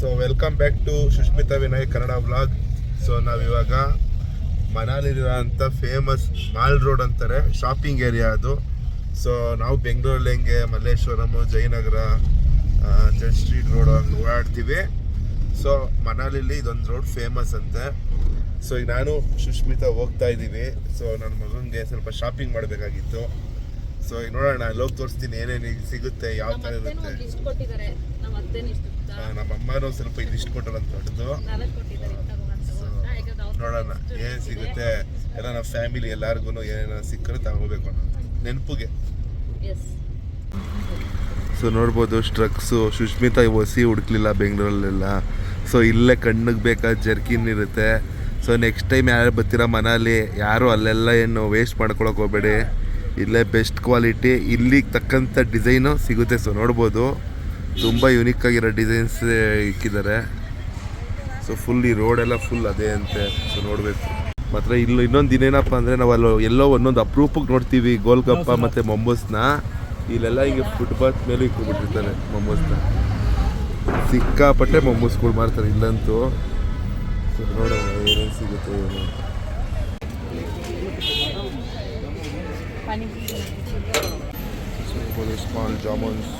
So welcome back to Sushmita Vinay Kannada vlog so ನಾವಿವಾಗ ಮನಾಲಿಲಿರೋಂಥ famous mall road ಅಂತಾರೆ shopping area ಅದು. So ನಾವು ಬೆಂಗಳೂರಲ್ಲಿ ಹೆಂಗೆ Malleshwaram, Jayanagar Z street road ಹಂಗೆ ಓಡಾಡ್ತೀವಿ. ಸೊ ಮನಾಲಿಲಿ ಇದೊಂದು ರೋಡ್ ಫೇಮಸ್ ಅಂತೆ. ಸೊ ಈಗ ನಾನು ಸುಷ್ಮಿತಾ ಹೋಗ್ತಾ ಇದ್ದೀವಿ. ಸೊ ನನ್ನ ಮಗನಿಗೆ ಸ್ವಲ್ಪ ಶಾಪಿಂಗ್ ಮಾಡಬೇಕಾಗಿತ್ತು. ಸೊ ಈಗ ನೋಡೋಣ, ಅಲ್ಲಿ ಹೋಗಿ ತೋರಿಸ್ತೀನಿ ಏನೇನು ಸಿಗುತ್ತೆ, ಯಾವ ಥರ ಇರುತ್ತೆ. ನಮ್ಮ ಅಮ್ಮನೂ ಸ್ವಲ್ಪ ಇದಿಷ್ಟು ಕೊಟ್ಟರಂತ ದೊಡ್ಡದು ನೋಡೋಣ ಏನು ಸಿಗುತ್ತೆ? ಎಲ್ಲ ನಮ್ಮ ಫ್ಯಾಮಿಲಿ ಎಲ್ಲಾರ್ಗು ಏನೇನೋ ಸಿಕ್ಕರೆ ತಗೋಬೇಕು ಅನ್ನೋ ನೆನಪಿಗೆ. ಸೊ ನೋಡ್ಬೋದು ಸ್ಟ್ರಕ್ಸು ಸುಷ್ಮಿತಾ ಒಸಿ ಹುಡುಕ್ಲಿಲ್ಲ ಬೆಂಗಳೂರಲ್ಲೆಲ್ಲ. ಸೊ ಇಲ್ಲೇ ಕಣ್ಣಿಗೆ ಬೇಕಾದ ಜರ್ಕಿನ್ ಇರುತ್ತೆ ಸೊ ನೆಕ್ಸ್ಟ್ ಟೈಮ್ ಯಾರು ಬರ್ತೀರಾ ಮನೇಲಿ ಯಾರು ಅಲ್ಲೆಲ್ಲ ಏನು ವೇಸ್ಟ್ ಮಾಡ್ಕೊಳಕ್ಕೆ ಹೋಗ್ಬೇಡಿ. ಇಲ್ಲೇ ಬೆಸ್ಟ್ ಕ್ವಾಲಿಟಿ ಇಲ್ಲಿಗೆ ತಕ್ಕಂಥ ಡಿಸೈನು ಸಿಗುತ್ತೆ. ಸೊ ನೋಡ್ಬೋದು. ತುಂಬ ಯುನಿಕ್ ಆಗಿರೋ ಡಿಸೈನ್ಸ್ ಇಕ್ಕಿದ್ದಾರೆ. ಸೊ ಫುಲ್ ಈ ರೋಡೆಲ್ಲ ಫುಲ್ ಅದೇ ಅಂತೆ. ಸೊ ನೋಡಬೇಕು. ಮಾತ್ರ ಇಲ್ಲಿ ಇನ್ನೊಂದು ದಿನ ಏನಪ್ಪ ಅಂದರೆ ನಾವು ಅಲ್ಲಿ ಎಲ್ಲೋ ಒಂದೊಂದು ಅಪರೂಪಕ್ಕೆ ನೋಡ್ತೀವಿ. ಗೋಲ್ಗಪ್ಪ ಮತ್ತು ಮೊಮೋಸ್ನ ಇಲ್ಲೆಲ್ಲ ಹಿಂಗೆ ಫುಟ್ಪಾತ್ ಮೇಲೆ ಇಟ್ಕೊಂಡ್ಬಿಟ್ಟಿರ್ತಾರೆ ಮೊಮ್ಮೋಸ್ನ. ಸಿಕ್ಕಾಪಟ್ಟೆ ಮೊಮ್ಮೋಸ್ಗಳು ಮಾಡ್ತಾರೆ ಇಲ್ಲಂತೂ. ಸೊ ನೋಡೋಣ ಏನೇನು ಸಿಗುತ್ತೆ ಏನು. Small jamuns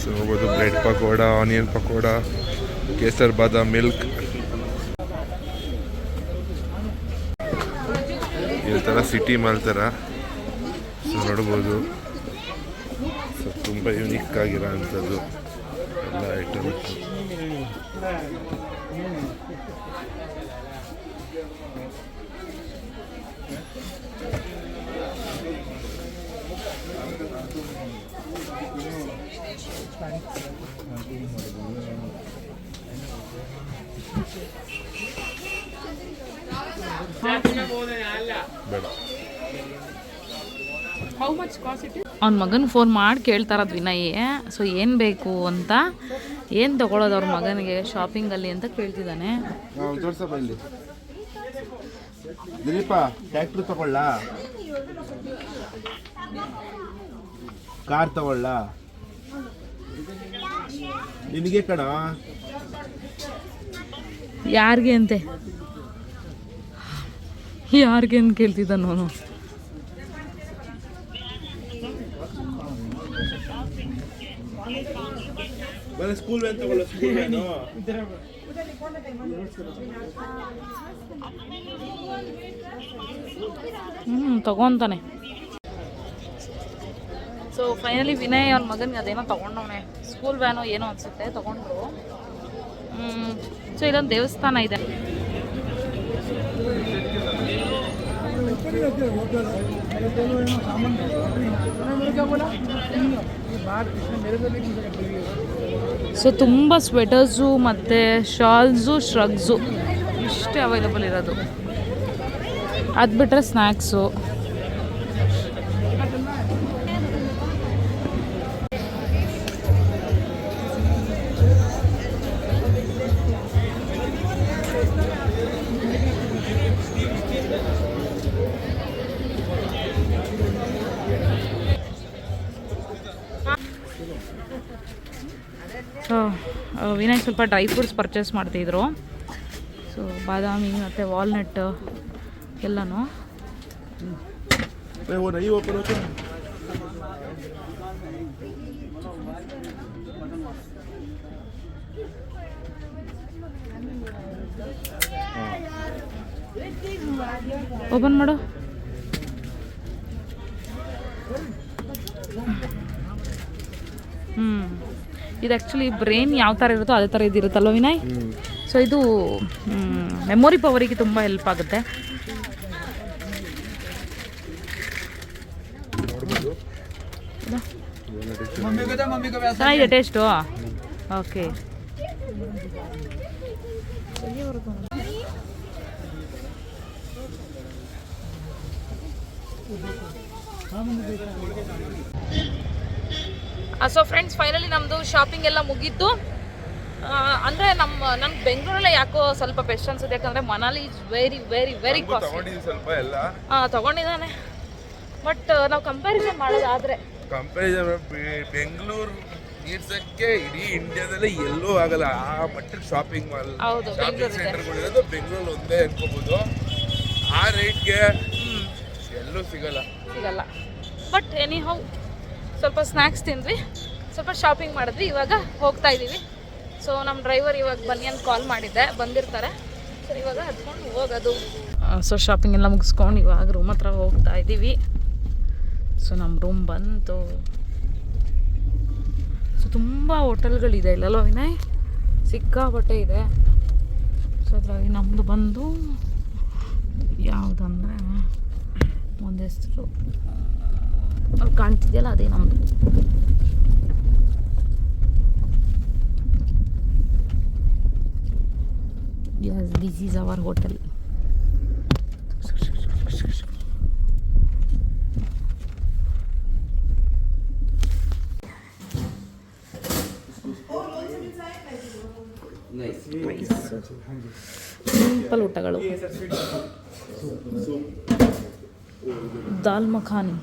so bread pakoda onion pakoda kesar badam milk ಈ ಥರ ಸಿಟಿ ಮಾಲ್ ಥರ ಸೊ ನೋಡ್ಬೋದು. ಸೊ ತುಂಬ ಯುನಿಕ್ ಆಗಿರೋ ಅಂಥದ್ದು ಎಲ್ಲ ಅವ್ನ ಮಗನ ಫೋನ್ ಮಾಡಿ ಕೇಳ್ತಾರದ್ ವಿನಯ್. ಸೊ ಏನು ಬೇಕು ಅಂತ ಏನು ತಗೊಳ್ಳೋದು ಅವ್ರ ಮಗನಿಗೆ ಶಾಪಿಂಗಲ್ಲಿ ಅಂತ ಕೇಳ್ತಿದ್ದಾನೆ. ದಿಲೀಪ ಟ್ಯಾಕ್ಟ್ರ್ ತಗೊಳ್ಳ? ಕಾರ್ ತಗೊಳ್ಳ. ನಿನಗೆ ಕಣ? ಯಾರಿಗೆ ಅಂತೆ? ಯಾರಿಗೆ ಅಂತ ಕೇಳ್ತಿದ್ದ ನಾನು ಹ್ಮ್ ಸ್ಕೂಲ್ ವ್ಯಾನ್ ತಗೊಳ್ಳ ಸ್ಕೂಲ್ ವ್ಯಾನು ಹ್ಞೂ ತಗೊಂತಾನೆ. ಸೊ ಫೈನಲಿ ವಿನಯ್ ಅವ್ನ ಮಗನಿಗೆ ಅದೇನೋ ತೊಗೊಂಡವನೆ. ಸ್ಕೂಲ್ ವ್ಯಾನು ಏನೋ ಅನಿಸುತ್ತೆ, ತೊಗೊಂಡ್ರು. ಸೊ ಇಲ್ಲೊಂದು ದೇವಸ್ಥಾನ ಇದೆ. ಸೊ ತುಂಬ ಸ್ವೆಟರ್ಸು ಮತ್ತು ಶಾಲ್ಸು ಶ್ರಗ್ಸು ಇಷ್ಟೇ ಅವೈಲಬಲ್ ಇರೋದು. ಅದು ಬಿಟ್ಟರೆ ಸ್ನ್ಯಾಕ್ಸು ವಿನಯ್ ಸ್ವಲ್ಪ ಡ್ರೈ ಫ್ರೂಟ್ಸ್ ಪರ್ಚೇಸ್ ಮಾಡ್ತಿದ್ರು. ಸೊ ಬಾದಾಮಿ ಮತ್ತು ವಾಲ್ನಟ್ ಎಲ್ಲನೂ. ಓಪನ್ ಮಾಡು ಹ್ಞೂ ಇದು ಆ್ಯಕ್ಚುಲಿ ಬ್ರೈನ್ ಯಾವ ಥರ ಇರುತ್ತೋ ಅದೇ ಥರ ಇದಿರುತ್ತಲ್ವ ವಿನಯ್? ಸೊ ಇದು ಮೆಮೊರಿ ಪವರಿಗೆ ತುಂಬ ಹೆಲ್ಪ್ ಆಗುತ್ತೆ. ನೋಡ್ಬೋದು ಚೆನ್ನಾಗಿದೆ taste okay so friends finally ನಮ್ಮದು ಶಾಪಿಂಗ್ ಎಲ್ಲ ಮುಗೀತು. ಅಂದರೆ ನಮ್ಮ ನನ್ಗೆ ಬೆಂಗಳೂರಲ್ಲೇ ಯಾಕೋ ಸ್ವಲ್ಪ ಬೆಸ್ಟ್ ಅನ್ಸುತ್ತೆ ಯಾಕಂದರೆ Manali is very very very costly ಸ್ವಲ್ಪ ಎಲ್ಲ. ಹಾಂ ತಗೊಂಡಿದ್ದಾನೆ. ಬಟ್ ನಾವು ಕಂಪ್ಯಾರಿಸನ್ ಮಾಡೋದಾದ್ರೆ. ಕಂಪ್ಯಾರಿಸನ್ ಬೆಂಗಳೂರು ತೀರ್ಸಕ್ಕೆ ಇಡೀ ಇಂಡಿಯಾದಲ್ಲೇ ಎಲ್ಲೂ ಆಗಲ್ಲ. ಆ ಮಟ್ಟಕ್ಕೆ ಶಾಪಿಂಗ್ ಮಾಲ್ ಶಾಪಿಂಗ್. ಸೆಂಟರ್ಗಳಿರೋದು ಬೆಂಗಳೂರು ಒಂದೇ ಅನ್ಕೋಬಹುದು ಆ ರೇಟ್ಗೆ ಎಲ್ಲೂ ಸಿಗಲ್ಲ. ಸಿಗಲ್ಲ. ಬಟ್ ಎನಿ ಹೌ ಸ್ವಲ್ಪ ಸ್ನ್ಯಾಕ್ಸ್ ತಿಂದ್ವಿ. ಸ್ವಲ್ಪ ಶಾಪಿಂಗ್ ಮಾಡಿದ್ವಿ. ಇವಾಗ ಹೋಗ್ತಾ ಇದ್ದೀವಿ ಸೊ ನಮ್ಮ ಡ್ರೈವರ್ ಇವಾಗ ಬನ್ನಿ ಅಂತ ಕಾಲ್ ಮಾಡಿದ್ದೆ. ಬಂದಿರ್ತಾರೆ. ಸೊ ಇವಾಗ ಹತ್ಕೊಂಡು ಹೋಗೋದು. ಸೊ ಶಾಪಿಂಗ್ ಎಲ್ಲ ಮುಗಿಸ್ಕೊಂಡು ಇವಾಗ ರೂಮ್ ಹತ್ರ ಹೋಗ್ತಾ ಇದ್ದೀವಿ ಸೊ ನಮ್ಮ ರೂಮ್ ಬಂತು. ಸೊ ತುಂಬ ಹೋಟೆಲ್ಗಳಿದೆ ಇಲ್ಲಲ್ಲ ವಿನಯ್? ಸಿಕ್ಕಾಪಟ್ಟೆ ಇದೆ. ಸೊ ಅದ್ರಾಗಿ ನಮ್ಮದು ಬಂದು ಯಾವುದಂದ್ರೆ ಒಂದು ಅಲ್ಲಿ ಕಾಣ್ತಿದೆಯಲ್ಲ ಅದೇ ನಮ್ಮದು yes this is our hotel simple ಊಟಗಳು. ದಾಲ್ ಮಖಾನಿ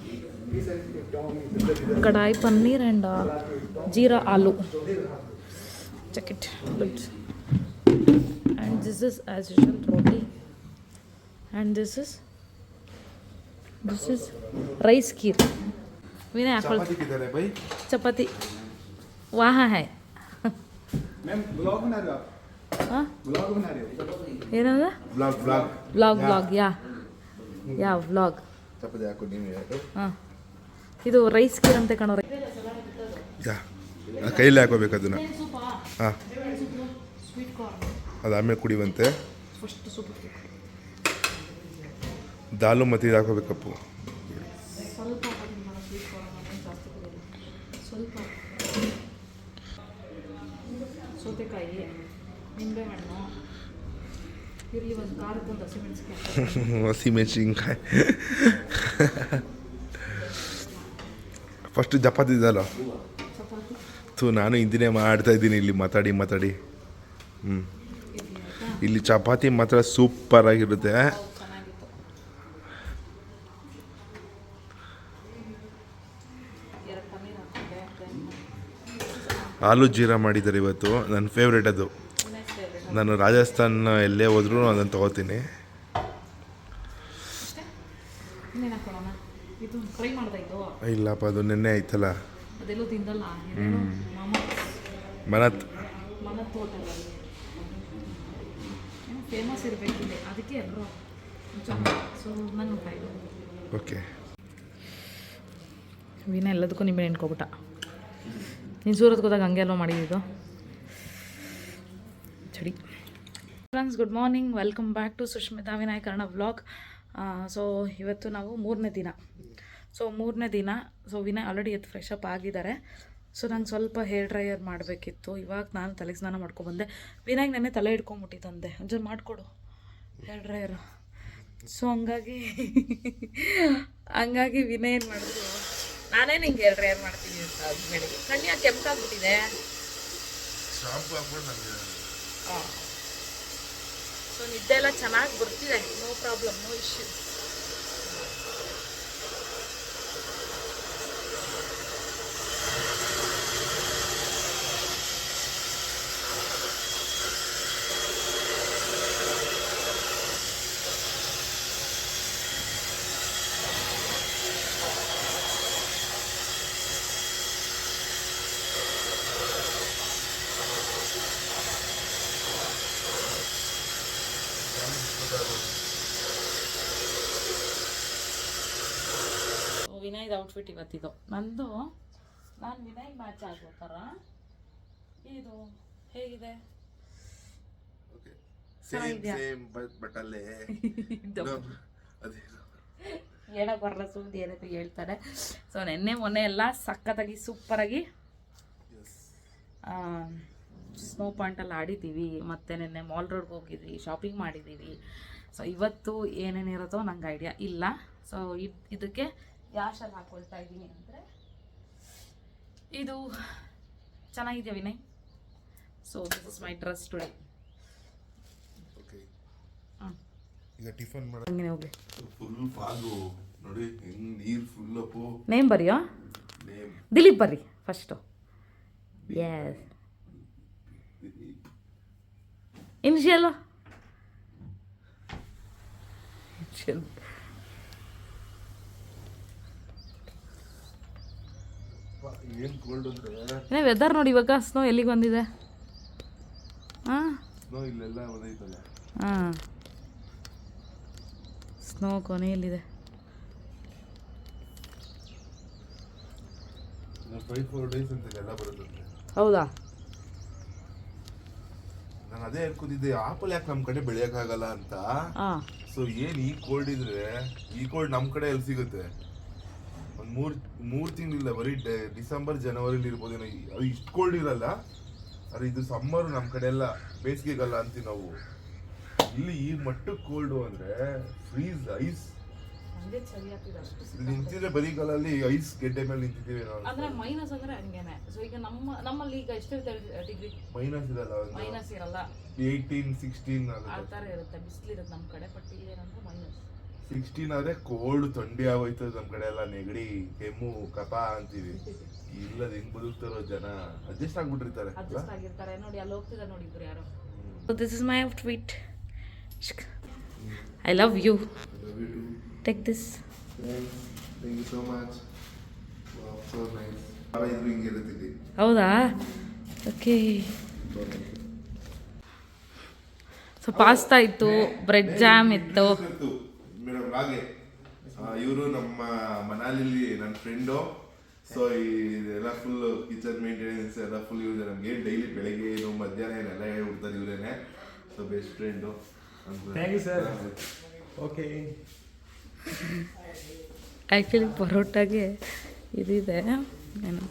कढ़ाई पनीर एंड uh, जीरा आलू। चकेट it good. And this is as usual roti. And this is this is rice kheer. मैंने चपाती किधर है भाई? चपाती वहाँ है। मैम ब्लॉग बना रहे हो हाँ? ब्लॉग बना रहे हो? ये ना ना ब्लॉग ब्लॉग ब्लॉग ब्लॉग या या ब्लॉग चपाती आपको नहीं मिला तो? हाँ। ಇದು ರೈಸ್ ಕೇರ್ ಅಂತ ಕಾಣೋ ಕೈಲಿ ಹಾಕೋಬೇಕು ಅದನ್ನ. ಹಾಂ. ಅದಾದ್ಮೇಲೆ ಕುಡಿವಂತೆ ಫಸ್ಟ್ ಸೂಪ್ ದಾಲು ಮತ್ತೆ ಇದು ಹಾಕೋಬೇಕಪ್ಪು ಸ್ವಲ್ಪ ಹಾಕಿದ್ದೀನಿ ನಾನು ಸ್ವೀಟ್ ಕಾರ್ನ್ ಜಾಸ್ತಿ ಕುಡಿಯೋದು ಸ್ವಲ್ಪ ಸೌತೆಕಾಯಿ ನಿಂಬೆಹಣ್ಣು ಇರಲಿ ಒಂದು ಖಾರಕ್ಕೆ ಒಂದು ಹಸಿಮೆಣಸಿಕಾಯಿ ಹಸಿಮೆಣಸಿನ್ಕಾಯಿ ಫಸ್ಟ್ ಚಪಾತಿ ಇದಲ್ಲ? ಸೊ ಥೂ ನಾನು ಹಿಂದಿನೇ ಮಾಡ್ತಾ ಇದ್ದೀನಿ ಇಲ್ಲಿ ಮಾತಾಡಿ ಮಾತಾಡಿ. ಹ್ಞೂ ಇಲ್ಲಿ ಚಪಾತಿ ಮಾತ್ರ ಸೂಪರ್ ಆಗಿರುತ್ತೆ. ಆಲೂ ಜೀರಾ ಮಾಡಿದ್ದಾರೆ ಇವತ್ತು. ನನ್ನ ಫೇವ್ರೇಟ್ ಅದು. ನಾನು ರಾಜಸ್ಥಾನ್ ಎಲ್ಲೇ ಹೋದ್ರೂ ಅದನ್ನು ತೊಗೋತೀನಿ. ಇದು ಫ್ರೈ ಮಾಡ್ತಾ ಇಲ್ಲಪ್ಪ ಅದು ನಿನ್ನೆ ಆಯ್ತಲ್ಲ. ಅದೆಲ್ಲೂ ತಿಂದಲ್ಲ? ಮನತ್. ಫೇಮಸ್ ಅದಕ್ಕೆ ಎಲ್ಲರೂ ಸೊ ನಾನು ಓಕೆ. ವಿನ ಎಲ್ಲದಕ್ಕೂ ನಿಮ್ಮ ನೆನ್ಕೊಬಿಟ್ಟ ನೀನು ಸೂರತ್ಗೆ ಹೋದಾಗ ಹಂಗೆ ಅಲ್ವಾ ಮಾಡಿದ್ದು ಚಡಿ friends good morning welcome back to Sushmita ವಿನಾಯಕರಣ vlog so ಇವತ್ತು ನಾವು ಮೂರನೇ ದಿನ. ಸೊ ಮೂರನೇ ದಿನ ಸೊ ವಿನಯ್ ಆಲ್ರೆಡಿ ಎದ್ದು ಫ್ರೆಶ್ ಅಪ್ ಆಗಿದ್ದಾರೆ. ಸೊ ನಂಗೆ ಸ್ವಲ್ಪ ಹೇರ್ ಡ್ರೈಯರ್ ಮಾಡಬೇಕಿತ್ತು. ಇವಾಗ ನಾನು ತಲೆಗೆ ಸ್ನಾನ ಮಾಡ್ಕೊಬಂದೆ ವಿನಾಯ್ಗೆ ನೆನ್ನೆ ತಲೆ ಹಿಡ್ಕೊಂಬಿಟ್ಟಿದ್ದಂತೆ. ಒಂಚೂರು ಮಾಡಿಕೊಡು ಹೇರ್ ಡ್ರೈಯರು ಸೊ ಹಂಗಾಗಿ ಹಂಗಾಗಿ ವಿನಯ್ ಏನು ಮಾಡಿದ್ರು ನಾನೇ ನಿಂಗೆ ಹೇರ್ ಡ್ರೈಯರ್ ಮಾಡ್ತೀನಿ ಅಂತ ಬೆಳಿಗ್ಗೆ ಕಣ್ಣಿಯ ಕೆಂಪಾಗ್ಬಿಟ್ಟಿದೆ. ಸೊ ನಿದ್ದೆ ಎಲ್ಲ ಚೆನ್ನಾಗಿ ಬರ್ತಿದೆ. ನೋ ಪ್ರಾಬ್ಲಮ್ ನೋ ಇಶ್ಯೂ ವಿನಯ್ದ ಔಟ್ಫಿಟ್ ಇವತ್ತಿದು. ನಂದು ನಾನು ವಿನಯ್ ಮ್ಯಾಚ್ ಆಗೋ ಥರ ಇದು ಹೇಗಿದೆ? ಚೆನ್ನಾಗಿದ್ಯಾ? ಬಟ್ ಅಲ್ಲೇ ಅದೇನು ಹೇಳಕ್ ಬರಲ್ಲ ಸುಮ್ಮನೆ ಏನಂತ ಹೇಳ್ತಾರೆ ಸೊ ನೆನ್ನೆ ಮೊನ್ನೆ ಎಲ್ಲ ಸಖತ್ತಾಗಿ ಸೂಪರಾಗಿ ಸ್ನೋ ಪಾಯಿಂಟಲ್ಲಿ ಆಡಿದ್ದೀವಿ. ಮತ್ತೆ ನೆನ್ನೆ ಮಾಲ್ ರೋಡ್ಗೆ ಹೋಗಿದ್ವಿ ಶಾಪಿಂಗ್ ಮಾಡಿದ್ದೀವಿ. ಸೊ ಇವತ್ತು ಏನೇನಿರುತ್ತೋ ನಂಗೆ ಐಡಿಯಾ ಇಲ್ಲ. ಸೊ ಇದಕ್ಕೆ ಯಾಶಲ್ಲಿ ಹಾಕೊಳ್ತಾ ಇದ್ದೀನಿ ಅಂದರೆ? ಇದು ಚೆನ್ನಾಗಿದೆ Vinay? So this is my dress today. ಈಗ ಟಿಫನ್ ಮಾಡೋ. ಹಂಗೆ ಹೋಗಿ. ಫುಲ್ ಫಾಗು ನೋಡಿ ಹೆಂಗ್ ನೀರ್ ಫುಲ್ ಅಪ್ಪು ನೇಮ್ ಬರೆಯೋ? ನೇಮ್ ದಿಲೀಪ್ ಬರ್ರಿ ಫಸ್ಟು ಎಸ್ ಇನಿಷಿಯಲ್ ಇನಿಷಿಯಲ್ ಏನು ಕೋಲ್ಡ್ ಅಂದ್ರೆ? ಏನೇ ವೆದರ್ ನೋಡಿ ಇವಾಗ ಸ್ನೋ ಎಲ್ಲಿಗೆ ಬಂದಿದೆ? ಹಾಂ ಸ್ನೋ ಇಲ್ಲೆಲ್ಲ ಬಂದೈತಲ್ಲ ಹಾಂ ಸ್ನೋ ಕೊನೆಯಲ್ಲಿದೆ. ಫೈವ್ ಫೋರ್ ಡೇಸ್ ಅಂತ ಎಲ್ಲ ಬರುತ್ತಂತೆ ಹೌದಾ? ನಾನು ಅದೇ ಹೇಳ್ಕೊಂಡಿದ್ದೆ ಆಪಲ್ ಯಾಕೆ ನಮ್ಮ ಕಡೆ ಬೆಳೆಯೋಕ್ಕಾಗಲ್ಲ ಅಂತ? ಸೊ ಏನು ಈ ಕೋಲ್ಡ್ ಇದ್ರೆ ಈ ಕೋಲ್ಡ್ ನಮ್ಮ ಕಡೆ ಎಲ್ಲಿ ಸಿಗುತ್ತೆ? ಒಂದು ಮೂರು ಮೂರು ತಿಂಗಳಿಲ್ಲ ಬರೀ ಡೆ- ಡಿಸೆಂಬರ್ ಜನವರಿಲಿ ಇರ್ಬೋದೇನೋ ಅದು ಇಷ್ಟು ಕೋಲ್ಡ್ ಇರಲ್ಲ. ಆದರೆ ಇದು ಸಮ್ಮರ್ ನಮ್ಮ ಕಡೆ ಎಲ್ಲ ಬೇಸಿಗೆಗಲ್ಲ ಅಂತೀವಿ ನಾವು. ಇಲ್ಲಿ ಈ ಮಟ್ಟಕ್ಕೆ ಕೋಲ್ಡು ಅಂದರೆ ಫ್ರೀಸ್ ಐಸ್ ನಿಂತಿದ್ರೆ ಬರೀಗಾಲಲ್ಲಿ ಐಸ್ ಗೆಡ್ಡೆ ಮೇಲೆ ನಿಂತಿದ್ದೀವಿ ನಾವು. ಅಂದ್ರೆ ಮೈನಸ್ ಅಂದ್ರೆ ಹಂಗೇನೆ. ಸೊ ಈಗ ನಮ್ಮ ನಮ್ಮಲ್ಲಿ ಈಗ ಎಷ್ಟಿರುತ್ತೆ ಡಿಗ್ರಿ ಮೈನಸ್ ಇರಲ್ಲ ಮೈನಸ್ ಇರಲ್ಲ. ಏಯ್ಟೀನ್ ಸಿಕ್ಸ್ಟೀನ್ ಆ ಥರ ಇರುತ್ತೆ ಬಿಸಿಲಿರುತ್ತೆ ನಮ್ಮ ಕಡೆ ಬಟ್ ಇಲ್ಲಿ ಏನಂದ್ರೆ ಮೈನಸ್ ಸಿಕ್ಸ್ಟೀನ್ ಆದ್ರೆ ಕೋಲ್ಡ್ ಥಂಡಿ ಆಗೋಯ್ತದೆ ನಮ್ಮ ಕಡೆ ಎಲ್ಲ ನೆಗಡಿ ಕೆಮ್ಮು ಕಪ ಅಂತೀವಿ. ಇಲ್ಲದ ಹೆಂಗ್ ಬದುಕ್ತಾರೋ ಜನ ಅಡ್ಜಸ್ಟ್ ಆಗ್ಬಿಟ್ಟಿರ್ತಾರೆ ಅಡ್ಜಸ್ಟ್ ಆಗಿರ್ತಾರೆ. ನೋಡಿ ಅಲ್ಲಿ ಹೋಗ್ತಿದ್ದಾರೆ ನೋಡಿ ಇಬ್ರು ಯಾರು. So this is my tweet I love you take this ಹೌದಾ? ಓಕೆ ಸೊ ಪಾಸ್ತಾ ಇತ್ತು ಬ್ರೆಡ್ ಜಾಮ್ ಇತ್ತು. ಮೇಡಮ್ ಹಾಗೆ. ಇವರು ನಮ್ಮ ಮನಾಲಿಲಿ ನನ್ನ ಫ್ರೆಂಡು ಸೊ ಇದೆಲ್ಲ ಫುಲ್ ಕಿಚನ್ ಮೇಂಟೆನೆನ್ಸ್ ಎಲ್ಲ ಫುಲ್ ಇವ್ರೆ ನಮಗೆ ಡೈಲಿ ಬೆಳಗ್ಗೆ ಏನು ಮಧ್ಯಾಹ್ನ ಏನೆಲ್ಲ ಹೇಳ್ಬಿಡ್ತಾರೆ ಇವರೇನೆ. So best friend thank you sir okay actually ಪರೋಟಾಗೆ ಇದಿದೆ. ಏನು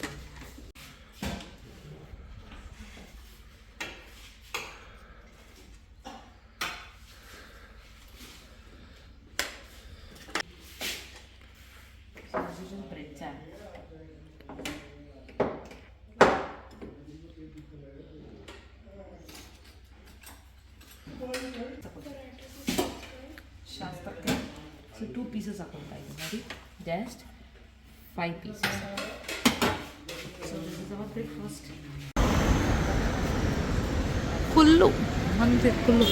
ಟೂ ಪೀಸಸ್ ಹಾಕೊಳ್ತಾ ಇದ್ದೀನಿ ನೋಡಿ just five pieces so this is our breakfast full full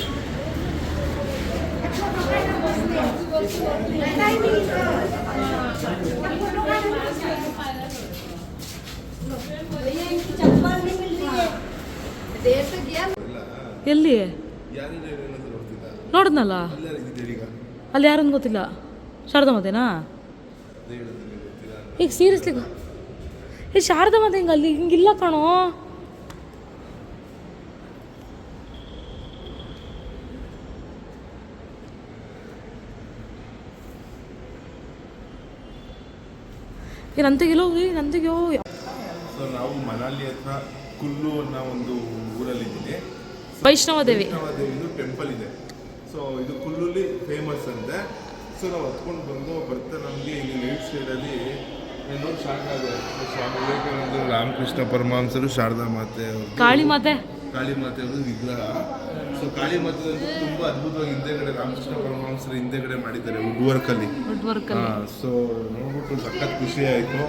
ಎಲ್ಲಿ ನೋಡಿದ್ನಲ್ಲ? ಅಲ್ಲಿ ಯಾರನ್ನು ಗೊತ್ತಿಲ್ಲ? ಶಾರದಾ ಗೊತ್ತಿಲ್ಲ ಈಗ ಸೀರಿಯಸ್ಲಿ ಏ ಶಾರದಾ ಮಾತೆ ಹಿಂಗೆ ಅಲ್ಲಿ ಹಿಂಗಿಲ್ಲ ಕಣೋ. ಏ ನಂತೆಗೆಲ್ಲೋ ಏ ನಂತೆಗೋ ಸೊ ನಾವು ಮನಾಲಿ ಹತ್ರ ಕುಲ್ಲು ಅನ್ನೋ ಒಂದು ಊರಲ್ಲಿದ್ದೀನಿ ವೈಷ್ಣವ ದೇವಿ. ದೇವಿದು ಟೆಂಪಲ್ ಇದೆ. ಸೊ ಇದು ಕುಲ್ಲುಲಿ ಫೇಮಸ್ ಅಂತೆ. ಸೊ ನಾವು ಹತ್ಕೊಂಡು ಬಂದು ಬರ್ತಾ ನಮಗೆ. ಇಲ್ಲಿ ಲೇಟ್ ಸೈಡಲ್ಲಿ ನೋಡಿ ಶಾರ್ಟ್ ಆಗಿದೆ ಸ್ವಾಮಿ ವಿವೇಕಾನಂದರು ರಾಮಕೃಷ್ಣ ಪರಮಹಂಸರು ಶಾರದಾ ಮಾತೆ ಕಾಳಿ ಮಾತೆ. ಕಾಳಿ ಮಾತೆ ಅವರು ವಿಗ್ರಹ. ಸೊ ಕಾಳಿ ಮಾತೆ ತುಂಬ ಅದ್ಭುತವಾಗಿ ಹಿಂದೆಗಡೆ ರಾಮಕೃಷ್ಣ ಪರಮಹಂಸರು ಹಿಂದೆಗಡೆ ಮಾಡಿದ್ದಾರೆ ವುಡ್ ವರ್ಕ್ ಅಲ್ಲಿ ಸೊ ನೋಡ್ಬಿಟ್ಟು ಸಖತ್ ಖುಷಿ ಆಯ್ತು.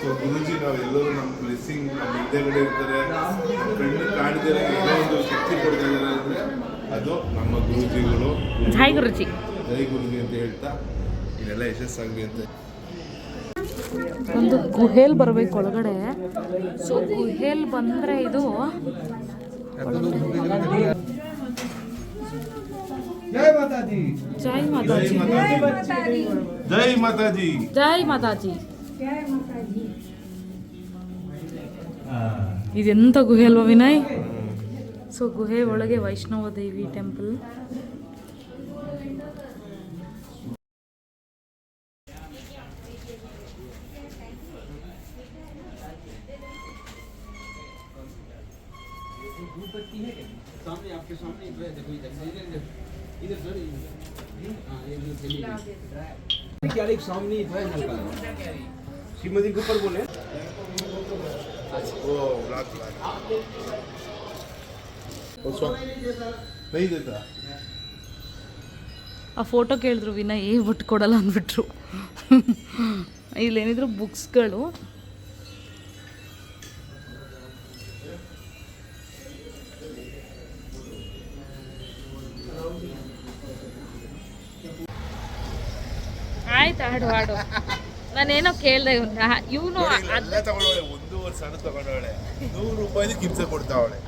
ಸೊ ಗುರುಜಿ ನಾವೆಲ್ಲರೂ ನಮ್ಮ ಬ್ಲೆಸ್ಸಿಂಗ್ ನಮ್ಮ ಹಿಂದೆಗಡೆ ಇರ್ತಾರೆ. ಫ್ರೆಂಡ್ ಕಣ್ಣು ಕಾಣಿದರೆ ಏನೋ ಒಂದು ಶಕ್ತಿ ಕೊಡ್ತಾ ಇದ್ದಾರೆ ಅಂದರೆ ಅದು ನಮ್ಮ ಗುರುಜಿಗಳು. ಜೈ ಗುರುಜಿ. ಜೈ ಗುರುಜಿ ಅಂತ ಹೇಳ್ತಾ ಇದೆಲ್ಲ ಯಶಸ್ಸಾಗಲಿ ಅಂತ. ಒಂದು ಗುಹೆಲ್ ಬರಬೇಕು ಒಳಗಡೆ. ಸೊ ಗುಹೆಲ್ ಬಂದ್ರೆ ಇದು ಜೈ ಮಾತಾಜಿ. ಜೈ ಮಾತಾಜಿ. ಜೈ ಮಾತಾಜಿ. ಜೈ ಮಾತಾಜಿ. ಇದೆಂತ ಗುಹೆ ಅಲ್ವಾ ವಿನಯ್? ಸೊ ಗುಹೆ ಒಳಗೆ ವೈಷ್ಣವ ದೇವಿ ಟೆಂಪಲ್ क्या एक सामने ही तो है नलका श्रीमती के ऊपर बोले ಓ ಬ್ಲಾಕ್ ಓ ಸ್ವ ನೈ ದೇತಾ ಆ ಫೋಟೋ ಕೇಳಿದ್ರು ವಿನಯ್ ಬಿಟ್ಟು ಕೊಡಲ್ಲ ಅಂದ್ಬಿಟ್ರು ಇಲ್ಲೇನಿದ್ರು ಬುಕ್ಸ್ಗಳು ಆಯ್ತು? ಆಡು ಆಡು ನಾನೇನೋ ಕೇಳ್ದೆ ಇವ್ನ.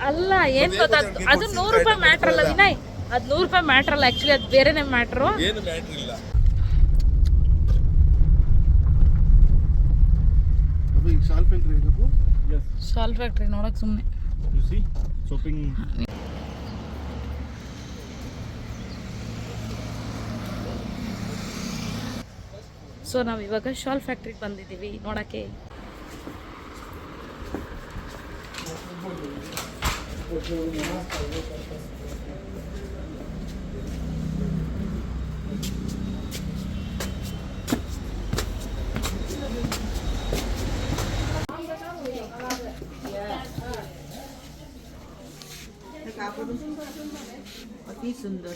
ಅಲ್ಲ ಏನ್ ಗೊತ್ತಾ ಅದು- ನೂರು ರೂಪಾಯಿ ಮ್ಯಾಟ್ರ್ ಅಲ್ಲ ವಿನಯ್. ಅದು ನೂರು ರೂಪಾಯಿ ಮ್ಯಾಟ್ರ್ ಅಲ್ಲ ಆಕ್ಚುಲಿ ಅದು ಬೇರೆನೇ ಮ್ಯಾಟ್ರು. ಏನು ಮ್ಯಾಟ್ರ್ ಇಲ್ಲ. ಈಗ ಶಾಲ್ ಫ್ಯಾಕ್ಟ್ರಿ ನೋಡಕ್ ಸುಮ್ಮನೆ You ಸೊ ನಾವು ಇವಾಗ ಶಾಲ್ ಫ್ಯಾಕ್ಟ್ರಿಗೆ ಬಂದಿದ್ದೀವಿ ನೋಡಕ್ಕೆ अति सुंदर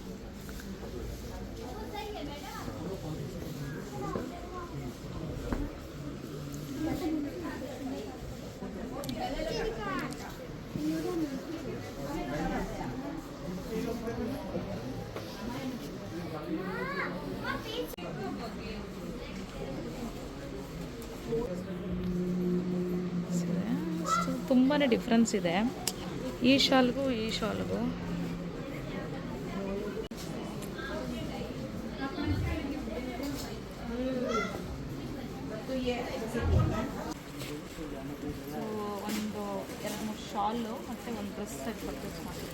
ತುಂಬಾ ಡಿಫ್ರೆನ್ಸ್ ಇದೆ. ಈ ಶಾಲ್ಗೂ ಈ ಶಾಲ್ಗೂ. ಸೊ ಒಂದು ಎರಡು ಮೂರು ಶಾಲು ಮತ್ತು ಒಂದು ಡ್ರೆಸ್ ಸೆಟ್ ಪರ್ಚೇಸ್ ಮಾಡಿ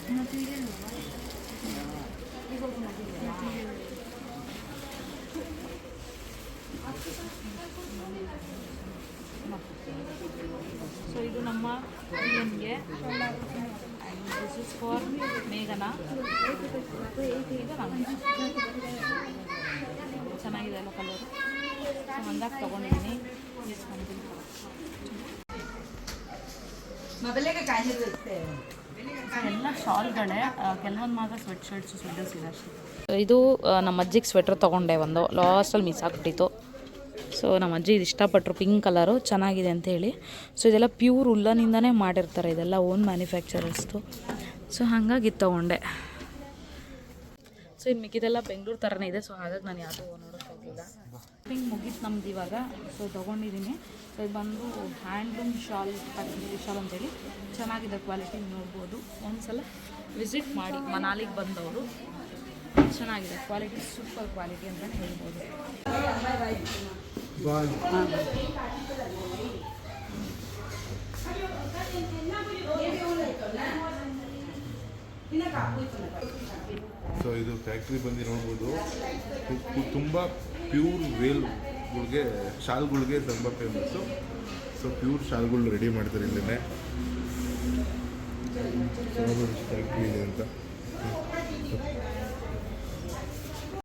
ಸೊ ಇದು ನಮ್ಮ ದಿಸ್ ಇಸ್ ಫಾರ್ ಮೇಘನ. ಇದು ಚೆನ್ನಾಗಿದೆ ಅಲ್ಲ ಕಲರು ಸೊ ಹಂಗಾಗಿ ತೊಗೊಂಡಿದ್ದೀನಿ. ಎಲ್ಲ ಶಾಲ್ಗಳೇ ಕೆಲವೊಂದು ಮಾತ್ರ ಸ್ವೆಟ್ ಶರ್ಟ್ಸ್ ಸ್ವೆಟರ್ಸ್ ಇದೆ ಅಷ್ಟೇ. ಇದು ನಮ್ಮ ಅಜ್ಜಿಗೆ ಸ್ವೆಟ್ರ್ ತೊಗೊಂಡೆ ಒಂದು. ಲಾಸ್ಟಲ್ಲಿ ಮಿಸ್ ಆಗ್ಬಿಟ್ಟಿತ್ತು. ಸೊ ನಮ್ಮ ಅಜ್ಜಿ ಇದು ಇಷ್ಟಪಟ್ಟರು ಪಿಂಕ್ ಕಲರು ಚೆನ್ನಾಗಿದೆ ಅಂತ ಹೇಳಿ. ಸೊ ಇದೆಲ್ಲ ಪ್ಯೂರ್ ಉಲ್ಲನಿಂದನೇ ಮಾಡಿರ್ತಾರೆ ಇದೆಲ್ಲ ಓನ್ ಮ್ಯಾನುಫ್ಯಾಕ್ಚರರ್ಸ್ದು ಸೊ ಹಾಗಾಗಿ ಇದು ತೊಗೊಂಡೆ. ಸೊ ಇನ್ನು ಮಿಕ್ಕಿದೆಲ್ಲ ಬೆಂಗಳೂರು ಥರನೇ ಇದೆ. ಸೊ ಹಾಗಾಗಿ ನಾನು ಯಾವುದೂ ನೋಡೋಕ್ಕೆ ಹೋಗ್ತಿಲ್ಲ ಪಿಂಕ್ ಮುಗೀತು ನಮ್ದು ಇವಾಗ. ಸೊ ತೊಗೊಂಡಿದ್ದೀನಿ ಸೊ ಇದು ಬಂದು ಹ್ಯಾಂಡ್ಲೂಮ್ ಶಾಲ್ ಶಾಲ್ ಅಂತೇಳಿ ಚೆನ್ನಾಗಿದೆ ಕ್ವಾಲಿಟಿ ನೋಡ್ಬೋದು. ಒಂದ್ಸಲ ವಿಸಿಟ್ ಮಾಡಿ. ಮನಾಲಿಗೆ ಬಂದವರು. ಚೆನ್ನಾಗಿದೆ. ಕ್ವಾಲಿಟಿ ಸೂಪರ್ ಕ್ವಾಲಿಟಿ ಅಂತಲೇ ಹೇಳ್ಬೋದು. ಸೊ ಇದು ಫ್ಯಾಕ್ಟ್ರಿ ಬಂದು ನೋಡ್ಬೋದು. ತುಂಬ ಪ್ಯೂರ್ ವೇಲ್ಗಳಿಗೆ ಶಾಲ್ಗಳಿಗೆ ತುಂಬ ಫೇಮಸ್ಸು ಸೊ ಪ್ಯೂರ್ ಶಾಲ್ಗಳು ರೆಡಿ ಮಾಡ್ತಾರೆ ಇಲ್ಲೇ ಫ್ಯಾಕ್ಟ್ರಿ ಇದೆ ಅಂತ.